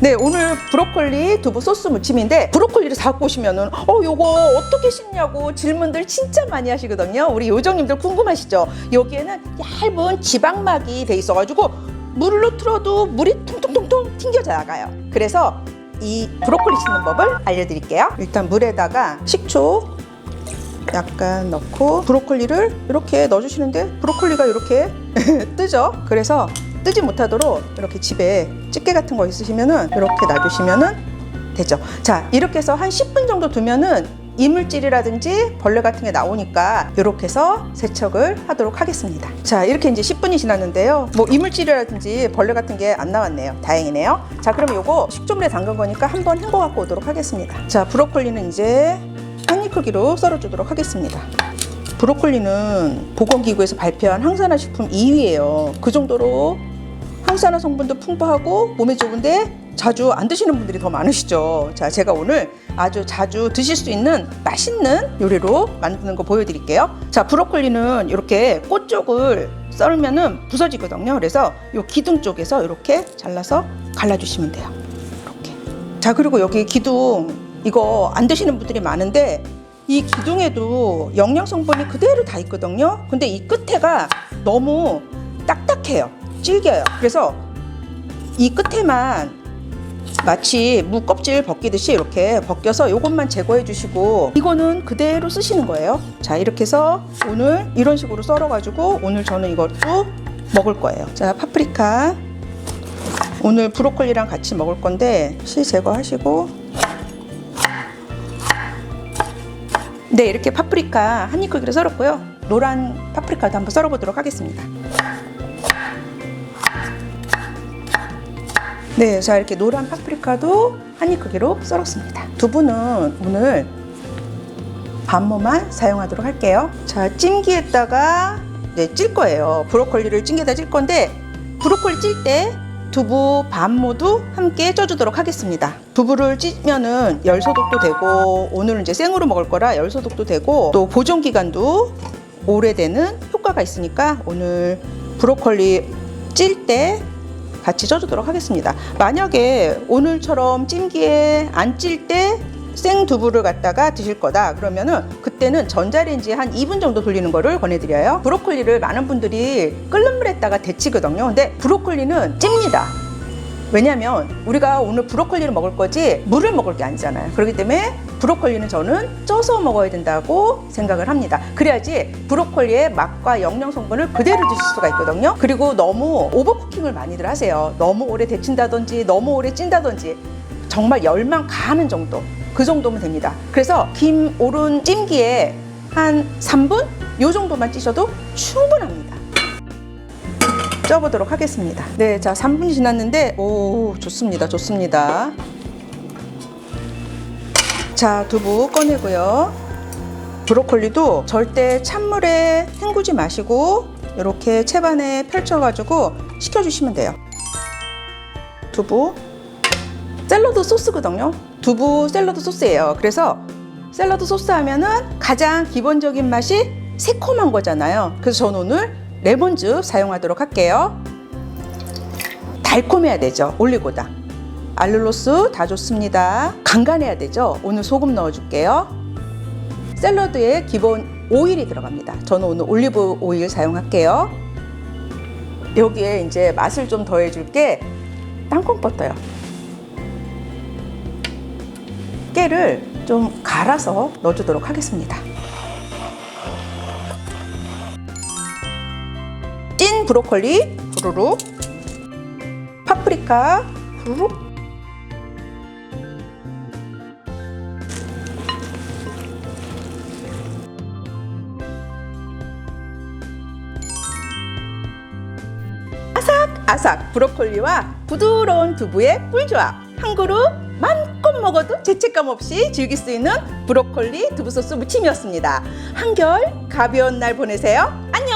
네, 오늘 브로콜리 두부 소스 무침인데 브로콜리를 사갖고 오시면은 어 요거 어떻게 씻냐고 질문들 진짜 많이 하시거든요. 우리 요정님들 궁금하시죠? 여기에는 얇은 지방막이 돼 있어가지고 물로 틀어도 물이 통통통통 튕겨져 나가요. 그래서 이 브로콜리 씻는 법을 알려드릴게요. 일단 물에다가 식초 약간 넣고 브로콜리를 이렇게 넣어주시는데 브로콜리가 이렇게 뜨죠. 그래서 뜨지 못하도록 이렇게 집에 집게 같은 거 있으시면은 이렇게 놔두시면은 되죠. 자 이렇게 해서 한 10분 정도 두면은 이물질이라든지 벌레 같은 게 나오니까 이렇게 해서 세척을 하도록 하겠습니다. 자 이렇게 이제 10분이 지났는데요. 뭐 이물질이라든지 벌레 같은 게 안 나왔네요. 다행이네요. 자 그럼 요거 식초물에 담근 거니까 한번 헹궈 갖고 오도록 하겠습니다. 자 브로콜리는 이제 한 입 크기로 썰어 주도록 하겠습니다. 브로콜리는 보건기구에서 발표한 항산화 식품 2위예요. 그 정도로 항산화 성분도 풍부하고 몸에 좋은데 자주 안 드시는 분들이 더 많으시죠. 자, 제가 오늘 아주 자주 드실 수 있는 맛있는 요리로 만드는 거 보여드릴게요. 자, 브로콜리는 이렇게 꽃 쪽을 썰면은 부서지거든요. 그래서 요 기둥 쪽에서 이렇게 잘라서 갈라주시면 돼요. 이렇게. 자, 그리고 여기 기둥 이거 안 드시는 분들이 많은데 이 기둥에도 영양 성분이 그대로 다 있거든요. 근데 이 끝에가 너무 딱딱해요. 질겨요. 그래서 이 끝에만 마치 무 껍질 벗기듯이 이렇게 벗겨서 이것만 제거해 주시고 이거는 그대로 쓰시는 거예요. 자, 이렇게 해서 오늘 이런 식으로 썰어 가지고 오늘 저는 이것도 먹을 거예요. 자, 파프리카. 오늘 브로콜리랑 같이 먹을 건데 씨 제거하시고 네, 이렇게 파프리카 한입 크기로 썰었고요. 노란 파프리카도 한번 썰어보도록 하겠습니다. 네, 자 이렇게 노란 파프리카도 한 입 크기로 썰었습니다. 두부는 오늘 반모만 사용하도록 할게요. 자, 찜기에다가 네, 찔 거예요. 브로콜리를 찜기에다 찔 건데 브로콜리 찔 때 두부 반모도 함께 쪄주도록 하겠습니다. 두부를 찌면은 열 소독도 되고 오늘은 이제 생으로 먹을 거라 열 소독도 되고 또 보존 기간도 오래되는 효과가 있으니까 오늘 브로콜리 찔때 같이 쪄주도록 하겠습니다. 만약에 오늘처럼 찜기에 안 찔때 생 두부를 갖다가 드실 거다. 그러면은 그때는 전자레인지에 한 2분 정도 돌리는 거를 권해드려요. 브로콜리를 많은 분들이 끓는 물에다가 데치거든요. 근데 브로콜리는 찝니다 왜냐면 우리가 오늘 브로콜리를 먹을 거지 물을 먹을 게 아니잖아요. 그렇기 때문에 브로콜리는 저는 쪄서 먹어야 된다고 생각을 합니다. 그래야지 브로콜리의 맛과 영양 성분을 그대로 드실 수가 있거든요. 그리고 너무 오버쿠킹을 많이들 하세요. 너무 오래 데친다든지 너무 오래 찐다든지 정말 열만 가는 정도 그 정도면 됩니다. 그래서 김 오른 찜기에 한 3분? 요 정도만 찌셔도 충분합니다 쪄보도록 하겠습니다 네, 자 3분이 지났는데 오 좋습니다 좋습니다 자 두부 꺼내고요 브로콜리도 절대 찬물에 헹구지 마시고 이렇게 채반에 펼쳐가지고 식혀주시면 돼요 두부 샐러드 소스거든요. 두부 샐러드 소스예요. 그래서 샐러드 소스 하면은 가장 기본적인 맛이 새콤한 거잖아요. 그래서 저는 오늘 레몬즙 사용하도록 할게요. 달콤해야 되죠. 올리고당. 알룰로스 다 좋습니다. 간간해야 되죠. 오늘 소금 넣어줄게요. 샐러드에 기본 오일이 들어갑니다. 저는 오늘 올리브 오일 사용할게요. 여기에 이제 맛을 좀 더해줄 게 땅콩버터요. 깨를 좀 갈아서 넣어주도록 하겠습니다. 브로콜리 후루룩 파프리카 후루룩 아삭아삭 브로콜리와 부드러운 두부의 꿀조합 한 그릇 마음껏 먹어도 죄책감 없이 즐길 수 있는 브로콜리 두부 소스 무침이었습니다. 한결 가벼운 날 보내세요. 안녕!